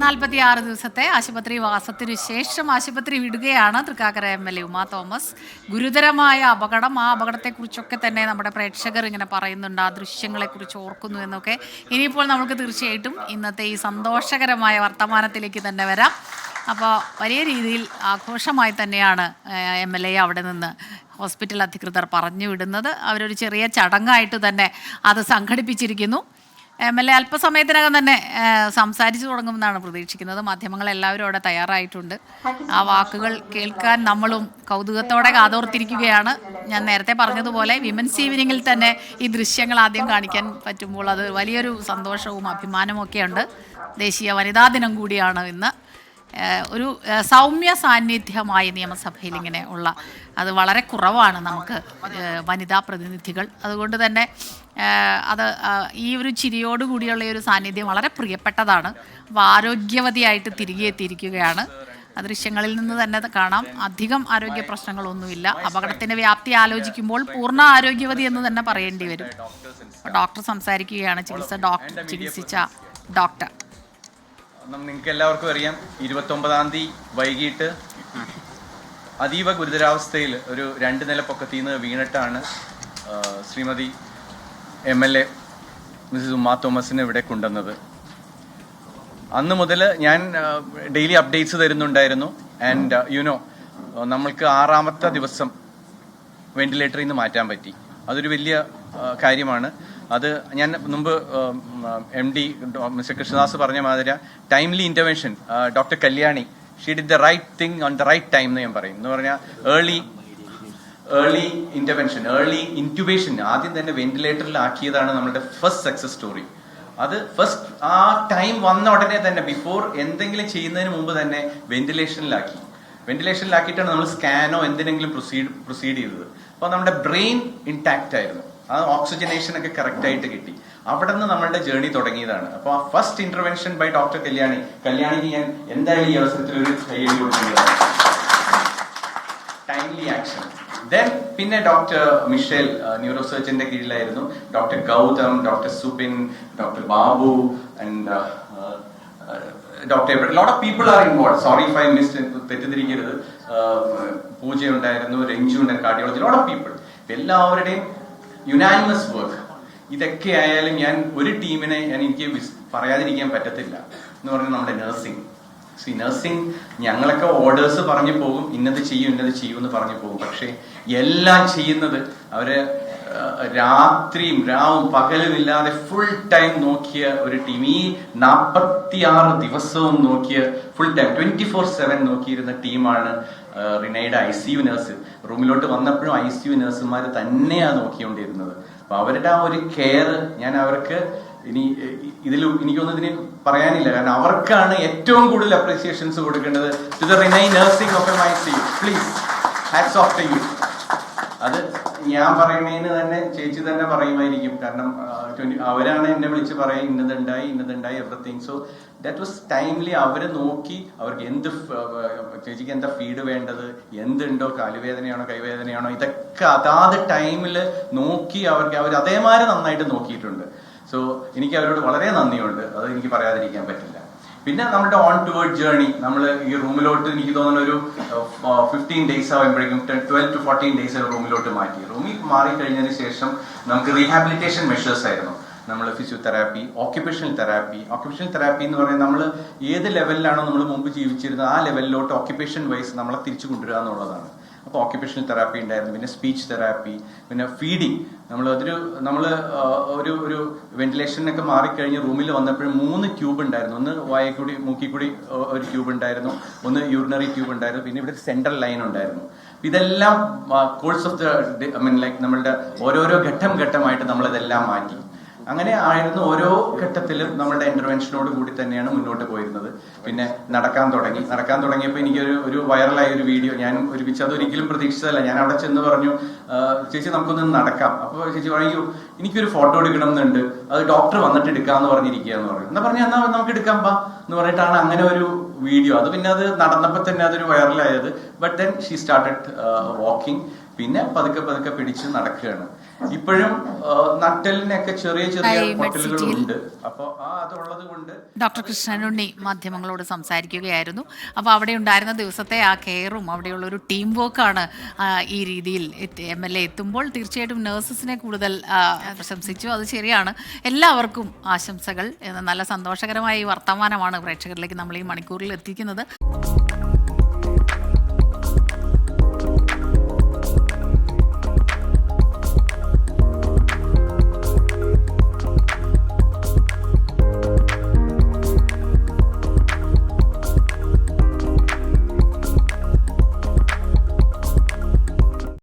നാൽപ്പത്തി ആറ് ദിവസത്തെ ആശുപത്രി വാസത്തിനു ശേഷം ആശുപത്രി വിടുകയാണ് Thrikkakara M L A Uma Thomas. ഗുരുതരമായ അപകടം. ആ അപകടത്തെക്കുറിച്ചൊക്കെ തന്നെ നമ്മുടെ പ്രേക്ഷകർ ഇങ്ങനെ പറയുന്നുണ്ട്. ആ ദൃശ്യങ്ങളെക്കുറിച്ച് ഓർക്കുന്നു എന്നൊക്കെ. ഇനിയിപ്പോൾ നമുക്ക് തീർച്ചയായിട്ടും ഇന്നത്തെ ഈ സന്തോഷകരമായ വർത്തമാനത്തിലേക്ക് തന്നെ വരാം. അപ്പോൾ വലിയ രീതിയിൽ ആഘോഷമായി തന്നെയാണ് എം എൽ എ അവിടെ നിന്ന് ഹോസ്പിറ്റൽ അധികൃതർ പറഞ്ഞു വിടുന്നത്. അവരൊരു ചെറിയ ചടങ്ങായിട്ട് തന്നെ അത് സംഘടിപ്പിച്ചിരിക്കുന്നു. എം എൽ എ അല്പസമയത്തിനകം തന്നെ സംസാരിച്ചു തുടങ്ങുമെന്നാണ് പ്രതീക്ഷിക്കുന്നത്. മാധ്യമങ്ങൾ എല്ലാവരും അവിടെ തയ്യാറായിട്ടുണ്ട്. ആ വാക്കുകൾ കേൾക്കാൻ നമ്മളും കൗതുകത്തോടെ കാതോർത്തിരിക്കുകയാണ്. ഞാൻ നേരത്തെ പറഞ്ഞതുപോലെ വിമൻസ് ഈവനിങ്ങിൽ തന്നെ ഈ ദൃശ്യങ്ങൾ ആദ്യം കാണിക്കാൻ പറ്റുമ്പോൾ അത് വലിയൊരു സന്തോഷവും അഭിമാനവും ഒക്കെയുണ്ട്. ദേശീയ വനിതാ ദിനം കൂടിയാണ് ഇന്ന്. ഒരു സൗമ്യ സാന്നിധ്യമായി നിയമസഭയിൽ ഇങ്ങനെ ഉള്ള അത് വളരെ കുറവാണ് നമുക്ക് വനിതാ പ്രതിനിധികൾ. അതുകൊണ്ട് തന്നെ അത് ഈ ഒരു ചിരിയോട് കൂടിയുള്ള ഒരു സാന്നിധ്യം വളരെ പ്രിയപ്പെട്ടതാണ്. അപ്പോൾ ആരോഗ്യവതിയായിട്ട് തിരികെ എത്തിയിരിക്കുകയാണ്. ദൃശ്യങ്ങളിൽ നിന്ന് തന്നെ കാണാം. അധികം ആരോഗ്യ പ്രശ്നങ്ങളൊന്നുമില്ല. അപകടത്തിന്റെ വ്യാപ്തി ആലോചിക്കുമ്പോൾ പൂർണ ആരോഗ്യവതി എന്ന് തന്നെ പറയേണ്ടി വരും. ഡോക്ടർ സംസാരിക്കുകയാണ്. ചികിത്സ ഡോക്ടർ ചികിത്സിച്ച ഡോക്ടർ. നിങ്ങൾക്ക് എല്ലാവർക്കും അറിയാം ഇരുപത്തൊമ്പതാം തീയതി വൈകിട്ട് അതീവ ഗുരുതരാവസ്ഥയിൽ ഒരു രണ്ട് നില പൊക്കത്തിൽ നിന്ന് വീണിട്ടാണ് Shrimati M L A missus Uma തോമസിനെ ഇവിടെ കൊണ്ടുവന്നത്. അന്ന് മുതൽ ഞാൻ ഡെയിലി അപ്ഡേറ്റ്സ് തരുന്നുണ്ടായിരുന്നു. ആൻഡ് യുനോ നമ്മൾക്ക് ആറാമത്തെ ദിവസം വെന്റിലേറ്ററിൽ നിന്ന് മാറ്റാൻ പറ്റി. അതൊരു വലിയ കാര്യമാണ്. അത് ഞാൻ മുമ്പ് എം ഡി മിസ്റ്റർ കൃഷ്ണദാസ് പറഞ്ഞ മാതിരി timely intervention doctor Kalyani she did the right thing on the right time എന്ന് ഞാൻ പറയും. എന്ന് പറഞ്ഞാൽ early early intervention early incubation ആദ്യം തന്നെ വെന്റിലേറ്ററിൽ ആക്കിയതാണ് നമ്മുടെ ഫസ്റ്റ് സക്സസ് സ്റ്റോറി അത് ഫസ്റ്റ് ആ ടൈം വന്ന ഉടനെ തന്നെ ബിഫോർ എന്തെങ്കിലും ചെയ്യുന്നതിന് മുമ്പ് തന്നെ വെന്റിലേഷനിലാക്കി വെന്റിലേഷനിലാക്കിയിട്ടാണ് നമ്മൾ സ്കാനോ എന്തിനെങ്കിലും പ്രൊസീഡ് പ്രൊസീഡ് ചെയ്തത്. അപ്പോൾ നമ്മുടെ ബ്രെയിൻ ഇൻടാക്റ്റ് ആയിരുന്നു. ആ ഓക്സിജനേഷൻ ഒക്കെ കറക്റ്റ് ആയിട്ട് കിട്ടി. അവിടെ നിന്ന് നമ്മളുടെ ജേർണി തുടങ്ങിയതാണ്. അപ്പോൾ ആ first intervention by doctor Kalyani. കല്യാണിക്ക് ഞാൻ എന്തായാലും ഈ അവസരത്തിൽ ഒരു കയ്യടി കൊടുക്കുന്നതാണ് ടൈംലി ആക്ഷൻ ദെൻ പിന്നെ ഡോക്ടർ മിഷേൽ ന്യൂറോ സർജന്റെ കീഴിലായിരുന്നു. Doctor Gautham doctor Subin doctor Babu and doctor lot of people are involve sorry if I miss തെറ്റിദ്ധരിക്കരുത്. പൂജ ഉണ്ടായിരുന്നു രഞ്ജു ഉണ്ടായിരുന്നു കാർഡിയോളജി ലോട്ട് ഓഫ് പീപ്പിൾ എല്ലാവരുടെയും യുനാനിമസ് വർക്ക് ഇതൊക്കെ ആയാലും ഞാൻ ഒരു ടീമിനെ ഞാൻ എനിക്ക് പറയാതിരിക്കാൻ പറ്റത്തില്ല എന്ന് പറഞ്ഞാൽ നമ്മുടെ നഴ്സിംഗ് സി നഴ്സിംഗ് ഞങ്ങളൊക്കെ ഓർഡേഴ്സ് പറഞ്ഞു പോകും ഇന്നത് ചെയ്യും ഇന്നത് ചെയ്യും എന്ന് പറഞ്ഞു പോകും. പക്ഷേ എല്ലാം ചെയ്യുന്നത് അവർ രാത്രിയും രാവും പകലും ഇല്ലാതെ ഫുൾ ടൈം നോക്കിയ ഒരു ടീം ഈ നാൽപ്പത്തിയാറ് ദിവസവും നോക്കിയ full time twenty four seven നോക്കിയിരുന്ന ടീമാണ് റിനയുടെ ഐ സി യു നഴ്സ് റൂമിലോട്ട് വന്നപ്പോഴും ഐ സി യു നഴ്സുമാർ തന്നെയാണ് നോക്കിക്കൊണ്ടിരുന്നത്. അപ്പൊ അവരുടെ ആ ഒരു കെയർ ഞാൻ അവർക്ക് ഇനി ഇതിൽ എനിക്കൊന്നും ഇതിന് പറയാനില്ല. കാരണം അവർക്കാണ് ഏറ്റവും കൂടുതൽ അപ്രീസിയേഷൻസ് കൊടുക്കേണ്ടത്. To the Renai nursing of M I C please hats off to you അത് ഞാൻ പറയുന്നതിന് തന്നെ ചേച്ചി തന്നെ പറയുമായിരിക്കും. കാരണം അവരാണ് എന്നെ വിളിച്ച് പറയും ഇന്നതുണ്ടായി ഇന്നതുണ്ടായി everything so that was timely അവരെ നോക്കി അവർക്ക് എന്ത് ചേച്ചിക്ക് എന്താ ഫീഡ് വേണ്ടത് എന്തുണ്ടോ കാലുവേദനയാണോ കൈവേദനയാണോ ഇതൊക്കെ അതാത് ടൈമിൽ നോക്കി അവർക്ക് അവർ അതേമാതിരി നന്നായിട്ട് നോക്കിയിട്ടുണ്ട്. സോ എനിക്ക് അവരോട് വളരെ നന്ദിയുണ്ട്. അത് എനിക്ക് പറയാതിരിക്കാൻ പറ്റില്ല. പിന്നെ നമ്മുടെ ഓൺ ടുവേർഡ് ജേർണി നമ്മൾ ഈ റൂമിലോട്ട് എനിക്ക് തോന്നുന്ന ഒരു ഫിഫ്റ്റീൻ ഡേയ്സ് ആകുമ്പോഴേക്കും ട്വൽവ് ടു ഫോർട്ടീൻ ഡേയ്സ് റൂമിലോട്ട് മാറ്റി. റൂമിൽ മാറി കഴിഞ്ഞതിന് ശേഷം നമുക്ക് റീഹാബിലിറ്റേഷൻ മെഷേഴ്സ് ആയിരുന്നു. നമ്മൾ physiotherapy occupational therapy occupational therapy എന്ന് പറയുന്നത് നമ്മൾ ഏത് ലെവലിലാണോ നമ്മൾ മുമ്പ് ജീവിച്ചിരുന്നത് ആ ലെവലിലോട്ട് ഓക്യുപേഷൻ വൈസ് നമ്മളെ തിരിച്ചു കൊണ്ടുവരിക എന്നുള്ളതാണ്. അപ്പോൾ ഓക്യുപേഷണൽ തെറാപ്പി ഉണ്ടായിരുന്നു പിന്നെ സ്പീച്ച് തെറാപ്പി പിന്നെ ഫീഡിങ് നമ്മൾ അതൊരു നമ്മൾ ഒരു ഒരു വെന്റിലേഷനൊക്കെ മാറിക്കഴിഞ്ഞ് റൂമിൽ വന്നപ്പോഴും മൂന്ന് ട്യൂബ് ഉണ്ടായിരുന്നു. ഒന്ന് വായക്കൂടി കൂടി മൂക്കി കൂടി ഒരു ട്യൂബ് ഉണ്ടായിരുന്നു. ഒന്ന് യൂറിനറി ട്യൂബ് ഉണ്ടായിരുന്നു. പിന്നെ ഇവിടെ സെൻട്രൽ ലൈൻ ഉണ്ടായിരുന്നു. ഇതെല്ലാം course of the I mean like നമ്മളുടെ ഓരോരോ ഘട്ടം ഘട്ടമായിട്ട് നമ്മളിതെല്ലാം മാറ്റി. അങ്ങനെ ആയിരുന്നു ഓരോ ഘട്ടത്തിലും നമ്മളുടെ ഇന്റർവെൻഷനോട് കൂടി തന്നെയാണ് മുന്നോട്ട് പോയിരുന്നത്. പിന്നെ നടക്കാൻ തുടങ്ങി. നടക്കാൻ തുടങ്ങിയപ്പോൾ എനിക്കൊരു ഒരു വൈറലായ ഒരു വീഡിയോ ഞാൻ ഒരുമിച്ച് അതൊരിക്കലും പ്രതീക്ഷിച്ചതല്ല. ഞാൻ അവിടെ ചെന്ന് പറഞ്ഞു ചേച്ചി നമുക്കൊന്ന് നടക്കാം. അപ്പോൾ ചേച്ചി പറയൂ എനിക്കൊരു ഫോട്ടോ എടുക്കണം എന്നുണ്ട് അത് ഡോക്ടർ വന്നിട്ട് എടുക്കാന്ന് പറഞ്ഞിരിക്കുക എന്ന് പറഞ്ഞു. എന്നാ പറഞ്ഞു എന്നാ നമുക്ക് എടുക്കാം പാ എന്ന് പറഞ്ഞിട്ടാണ് അങ്ങനെ ഒരു വീഡിയോ അത് പിന്നെ അത് നടന്നപ്പോൾ തന്നെ അതൊരു വൈറലായത് but then she started walking പിന്നെ പതുക്കെ പതുക്കെ പിടിച്ച് നടക്കുകയാണ്. ഇപ്പോഴും നട്ടലിനൊക്കെ ചെറിയ ചെറിയ ഈ പൊട്ടലുകളുണ്ട് അപ്പൊ ആ അതുള്ളത് കൊണ്ട് ഡോക്ടർ കൃഷ്ണനുണ്ണി മാധ്യമങ്ങളോട് സംസാരിക്കുകയായിരുന്നു. അപ്പോൾ അവിടെ ഉണ്ടായിരുന്ന ദിവസത്തെ ആ കെയറും അവിടെയുള്ള ഒരു ടീം വർക്കാണ് ഈ രീതിയിൽ എം എൽ എ എത്തുമ്പോൾ തീർച്ചയായിട്ടും നഴ്സസിനെ കൂടുതൽ പ്രശംസിച്ചു. അത് ശരിയാണ്. എല്ലാവർക്കും ആശംസകൾ. എന്ന നല്ല സന്തോഷകരമായ ഈ വർത്തമാനമാണ് പ്രേക്ഷകരിലേക്ക് നമ്മൾ ഈ മണിക്കൂറിൽ എത്തിക്കുന്നത്.